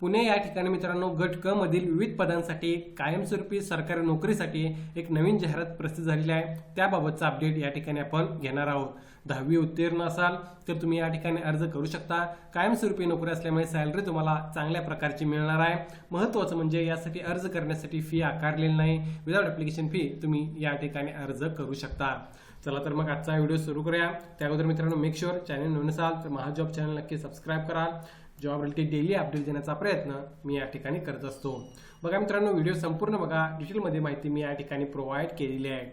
पुणे या ठिकाणी मित्रांनो गट क मधील विविध पदांसाठी कायमस्वरूपी सरकारी नोकरीसाठी एक नवीन जाहिरात प्रसिद्ध झालेली आहे. त्याबाबतचा अपडेट या ठिकाणी आपण घेणार आहोत. दहावी उत्तीर्ण असाल तर तुम्ही या ठिकाणी अर्ज करू शकता. कायमस्वरूपी नोकरी असल्यामुळे सॅलरी तुम्हाला चांगल्या प्रकारची मिळणार आहे. महत्त्वाचं म्हणजे यासाठी अर्ज करण्यासाठी फी आकारलेली नाही. विदाउट ॲप्लिकेशन फी तुम्ही या ठिकाणी अर्ज करू शकता. चला तर मग आजचा व्हिडिओ सुरू करूया. त्या अगोदर मित्रांनो मेक शुअर चॅनल नवीन असाल तर महाजॉब चॅनल नक्की सबस्क्राईब करा. जॉब रिलेटेड डेली अपडेट देण्याचा प्रयत्न मी या ठिकाणी करत असतो. बघा मित्रांनो व्हिडिओ संपूर्ण बघा. डिटेलमध्ये माहिती मी या ठिकाणी प्रोव्हाइड केलेली आहे.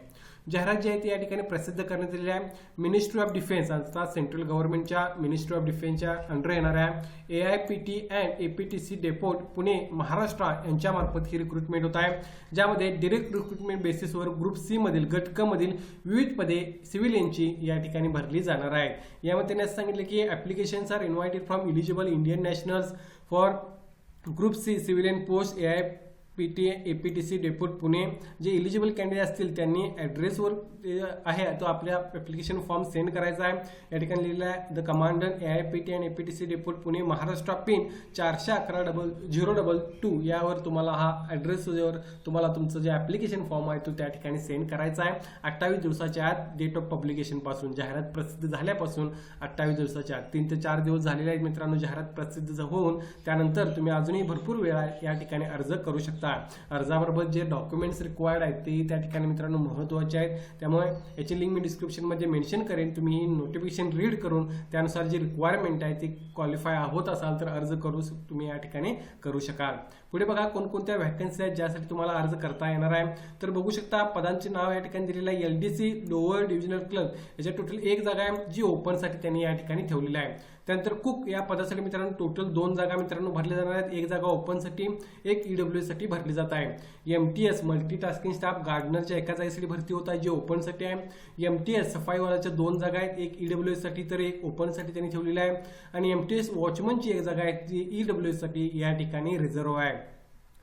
जाहिरात जी आहे ती या ठिकाणी प्रसिद्ध करण्यात आलेली आहे. मिनिस्ट्री ऑफ डिफेन्स अर्थात सेंट्रल गव्हर्नमेंटच्या मिनिस्ट्री ऑफ डिफेन्सच्या अंडर येणाऱ्या A I P T and A P T C depot Pune Maharashtra यांच्यामार्फत ही रिक्रुटमेंट होत आहे. ज्यामध्ये डिरेक्ट रिक्रुटमेंट बेसिसवर ग्रुप सी मधील गट मधील विविध पदे सिव्हिलियनची या ठिकाणी भरली जाणार आहेत. यामध्ये त्यांनी सांगितले सांगितलं की applications are invited from eligible Indian nationals for group C civilian post A I P T A P T C depot Pune जे इलिजिबल कॅन्डिडेट असतील त्यांनी ॲड्रेसवर आहे तो आपल्या ॲप्लिकेशन फॉर्म सेंड करायचा आहे. या ठिकाणी लिहिलं आहे the commander A I P T and A P T C depot Pune Maharashtra pin चारशे अकरा डबल झिरो डबल टू यावर तुम्हाला हा ॲड्रेसवर तुम्हाला तुमचं जे ॲप्लिकेशन फॉर्म आहे तो त्या ठिकाणी सेंड करायचा आहे. अठ्ठावीस दिवसाच्या आत डेट ऑफ पब्लिकेशनपासून जाहिरात प्रसिद्ध झाल्यापासून अठ्ठावीस दिवसाच्या आत तीन ते चार दिवस झालेले आहेत मित्रांनो जाहिरात प्रसिद्ध होऊन त्यानंतर तुम्ही अजूनही भरपूर वेळा या ठिकाणी अर्ज करू शकता. अर्जाबरोबर जे डॉक्युमेंट्स रिक्वायर्ड आहेत ते त्या ठिकाणी मित्रांनो महत्त्वाचे आहेत. त्यामुळे याची लिंक मी डिस्क्रिप्शनमध्ये मेन्शन करेन. तुम्ही नोटिफिकेशन रीड करून त्यानुसार जी रिक्वायरमेंट आहे ती क्वालिफाय होत असाल तर अर्ज करू तुम्ही या ठिकाणी करू शकाल. पुढे बघा कोणकोणत्या व्हॅकन्सी आहेत ज्यासाठी तुम्हाला अर्ज करता येणार आहे. तर बघू शकता पदांचे नाव या ठिकाणी दिलेलं आहे. L D C lower divisional clerk याच्या टोटल एक जागा आहे जी ओपनसाठी त्यांनी या ठिकाणी ठेवलेली आहे. त्यानंतर कुक या पदासाठी मित्रांनो टोटल दोन जागा मित्रांनो भरल्या जाणार आहेत. एक जागा ओपनसाठी एक ईडब्ल्यू साठी भरली जात आहे. M T S multi tasking staff गार्डनरच्या एका जागेसाठी भरती होत आहे जे ओपनसाठी आहे. एम टी एस सफाईवाल्याच्या दोन जागा आहेत. एक ईडब्ल्यू साठी तर एक ओपनसाठी त्यांनी ठेवलेली आहे. आणि एम टी एस वॉचमनची एक जागा आहे जी ईडब्ल्यू साठी या ठिकाणी रिझर्व्ह आहे.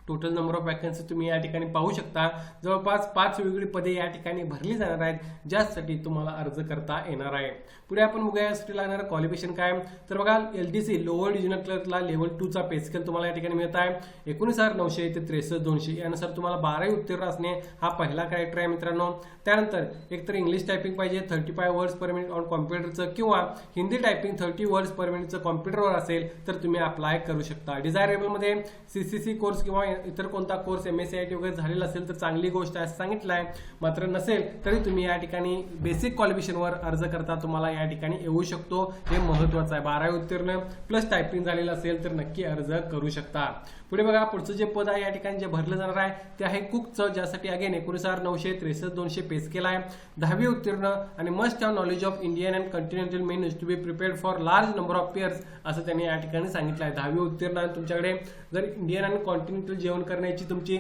टोटल नंबर ऑफ वॅकन्सी तुम्ही या ठिकाणी पाहू शकता. जवळपास पाच वेगवेगळी पदे या ठिकाणी भरली जाणार आहेत ज्यासाठी तुम्हाला अर्ज करता येणार आहे. पुढे आपण बघूया यासाठी लागणारं क्वालिफिकेशन काय. तर बघा L D C lower divisional क्लर्कला level टूचा पेस्केल तुम्हाला या ठिकाणी मिळत आहे. एकोणीस हजार नऊशे ते त्रेसष्ट दोनशे. यानुसार तुम्हाला बारावी उत्तीर्ण असणे हा पहिला क्रायटेरिया आहे मित्रांनो. त्यानंतर एकतर इंग्लिश टायपिंग पाहिजे thirty five words per minute on कॉम्प्युटरचं किंवा Hindi typing thirty words per मिनिटचं कॉम्प्युटरवर असेल तर तुम्ही अप्लाय करू शकता. डिझायरेबलमध्ये सी सी सी कोर्स किंवा इतर कोणता course M S C I T वगैरे झालेला असेल तर चांगली गोष्ट आहे असं सांगितलं आहे मात्र नसेल तरी तुम्ही या ठिकाणी बेसिक क्वालिफिकेशनवर अर्ज करता तुम्हाला या ठिकाणी येऊ शकतो. हे महत्वाचं आहे. बारावी उत्तीर्ण प्लस टायपिंग झालेलं असेल तर नक्की अर्ज करू शकता. पुढे बघा पुढचं जे पद आहे या ठिकाणी जे भरलं जाणार आहे ते आहे कुकचं ज्यासाठी अगेन एकोणीस हजार नऊशे त्रेसष्ट दोनशे पेस केला आहे दहावी उत्तीर्ण आणि must have knowledge of Indian and continental main to be prepared for large number of pairs असं त्यांनी या ठिकाणी सांगितलं आहे दहावी उत्तीर्ण आणि तुमच्याकडे. जर इंडियन अँड कॉन्टिनेंटल जेवण करण्याची तुमची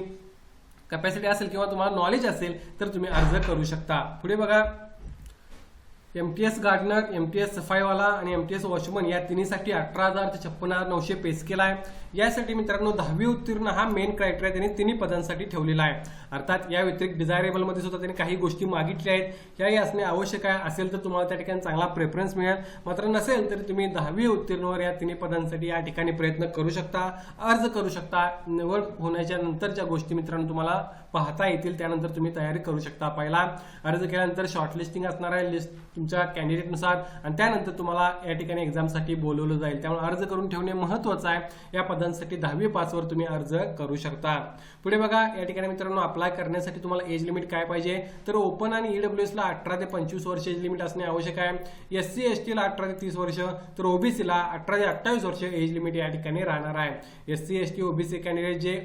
कॅपॅसिटी असेल किंवा तुम्हाला नॉलेज असेल तर तुम्ही अर्ज करू शकता. पुढे बघा. M T S gardener M T S सफाईवाला आणि एम टी एस वॉचमन या तिन्हीसाठी अठरा हजार ते छप्पन हजार नऊशे पेस केला आहे. यासाठी मित्रांनो दहावी उत्तीर्ण हा मेन क्रायटेरिया त्यांनी तिन्ही पदांसाठी ठेवलेला आहे. अर्थात या व्यतिरिक्त डिझायरेबलमध्ये सुद्धा त्यांनी काही गोष्टी मागितल्या आहेत. याही असणे आवश्यक आहे. असेल तर तुम्हाला त्या ठिकाणी चांगला प्रेफरन्स मिळेल. मात्र नसेल तर तुम्ही दहावी उत्तीर्णवर या तिन्ही पदांसाठी या ठिकाणी प्रयत्न करू शकता अर्ज करू शकता. निवड होण्याच्या नंतरच्या गोष्टी मित्रांनो तुम्हाला पाहता येतील. त्यानंतर तुम्ही तयारी करू शकता पहिला. अर्ज केल्यानंतर शॉर्टलिस्टिंग असणार आहे. लिस्ट तुमच्या कॅन्डिडेटनुसार आणि त्यानंतर तुम्हाला या ठिकाणी एक्झामसाठी बोलवलं जाईल. त्यामुळे अर्ज करून ठेवणे महत्त्वाचं आहे. या पदांसाठी दहावी पासवर तुम्ही अर्ज करू शकता. पुढे बघा या ठिकाणी मित्रांनो अप्लाय करण्यासाठी तुम्हाला एज लिमिट काय पाहिजे? तर ओपन आणि ईडब्ल्यू एसला अठरा ते पंचवीस वर्ष एज लिमिट असणे आवश्यक आहे. एस सी एस टीला अठरा ते तीस वर्ष तर ओबीसीला अठरा ते अठ्ठावीस वर्ष एज लिमिट या ठिकाणी राहणार आहे. S C S T OBC candidate जे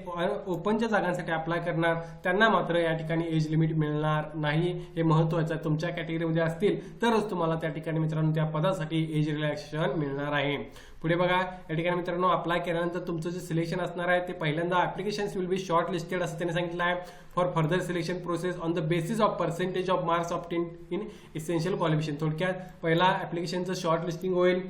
ओपनच्या जागांसाठी अप्लाय करणार त्यांना मात्र या ठिकाणी एज लिमिट मिळणार नाही. हे महत्वाचं आहे तुमच्या कॅटेगरीमध्ये असतील. तर तरच तुम्हाला त्या ठिकाणी मित्रांनो त्या पदासाठी एज रिलॅक्सेशन मिळणार आहे. पुढे बघा या ठिकाणी मित्रांनो अप्लाय केल्यानंतर तुमचं जे सिलेक्शन असणार आहे ते पहिल्यांदा application will be short listed असं त्यांनी सांगितलं आहे. For further selection process on the basis of percentage of marks of in essential qualification थोडक्यात पहिला ऍप्लिकेशनचं शॉर्ट लिस्टिंग होईल.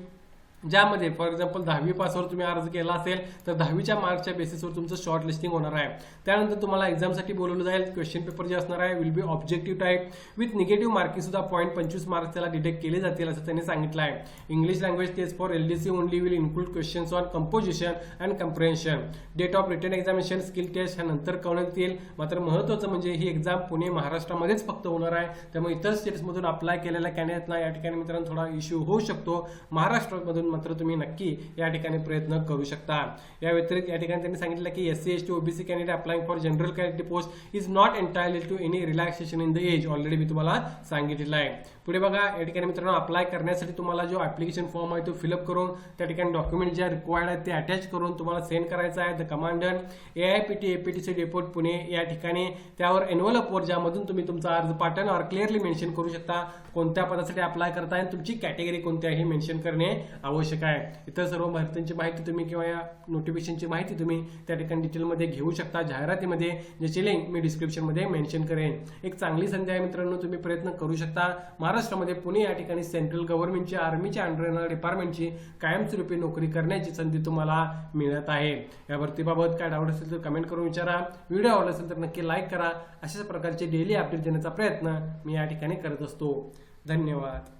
ज्यामध्ये फॉर एक्झाम्पल दहावी पासवर तुम्ही अर्ज केला असेल तर दहावीच्या मार्कच्या बेसिसवर तुमचं शॉर्ट लिस्टिंग होणार आहे. त्यानंतर तुम्हाला एक्झामसाठी बोलवलं जाईल क्वेश्चन पेपर जे असणार आहे will be objective type with negative marking सुद्धा पॉईंट पंचवीस मार्क्स त्याला डिटेक्ट केले जातील असं त्यांनी सांगितलं आहे. English language test for L D C only will include questions on composition and comprehension date of return examination skill test ह्या नंतर करण्यात येईल मात्र महत्त्वाचं म्हणजे ही एक्झाम पुणे महाराष्ट्रामध्येच फक्त होणार आहे. त्यामुळे इतर स्टेट्समधून अप्लाय केलेल्या कॅन्डिडेटला या ठिकाणी मित्रांनो थोडा इश्यू होऊ शकतो. महाराष्ट्रामधून मात्र तुम्ही नक्की या ठिकाणी प्रयत्न करू शकता. या व्यतिरिक्त या ठिकाणी त्यांनी सांगितलं की S C S T OBC candidate applying for general candidate post is not entitled to any relaxation in the age already मी तुम्हाला सांगितलेलं आहे. पुढे बघा या ठिकाणी मित्रांनो अप्लाय करण्यासाठी तुम्हाला जो ऍप्लिकेशन फॉर्म आहे तो फिलअप करून त्या ठिकाणी डॉक्युमेंट ज्या रिक्वायर्ड आहेत ते अटॅच करून तुम्हाला सेंड करायचं आहे. The commandant A I P T A P T C Pune या ठिकाणी. त्यावर एनवलपवर ज्यामधून तुम्ही तुमचा अर्ज पाठवण्यावर क्लिअरली मेन्शन करू शकता. कोणत्या पदासाठी अप्लाय करताय आणि तुमची कॅटेगरी कोणती कोणत्याही मेन्शन करणे आवश्यक आवश्यक आहे. इतर सर्व भरतींची माहिती तुम्ही किंवा या नोटिफिकेशनची माहिती तुम्ही त्या ठिकाणी डिटेलमध्ये घेऊ शकता. जाहिरातीमध्ये ज्याची लिंक मी डिस्क्रिप्शनमध्ये मेन्शन करेन. एक चांगली संधी आहे मित्रांनो तुम्ही प्रयत्न करू शकता. महाराष्ट्रामध्ये पुणे या ठिकाणी सेंट्रल गव्हर्नमेंटची आर्मीच्या अंडर डिपार्टमेंटची कायमस्वरूपी नोकरी करण्याची संधी तुम्हाला मिळत आहे. या भरतीबाबत काय डाऊट असेल तर कमेंट करून विचारा. व्हिडिओ आवडला असेल तर नक्की लाईक करा. अशाच प्रकारचे डेली अपडेट देण्याचा प्रयत्न मी या ठिकाणी करत असतो. धन्यवाद.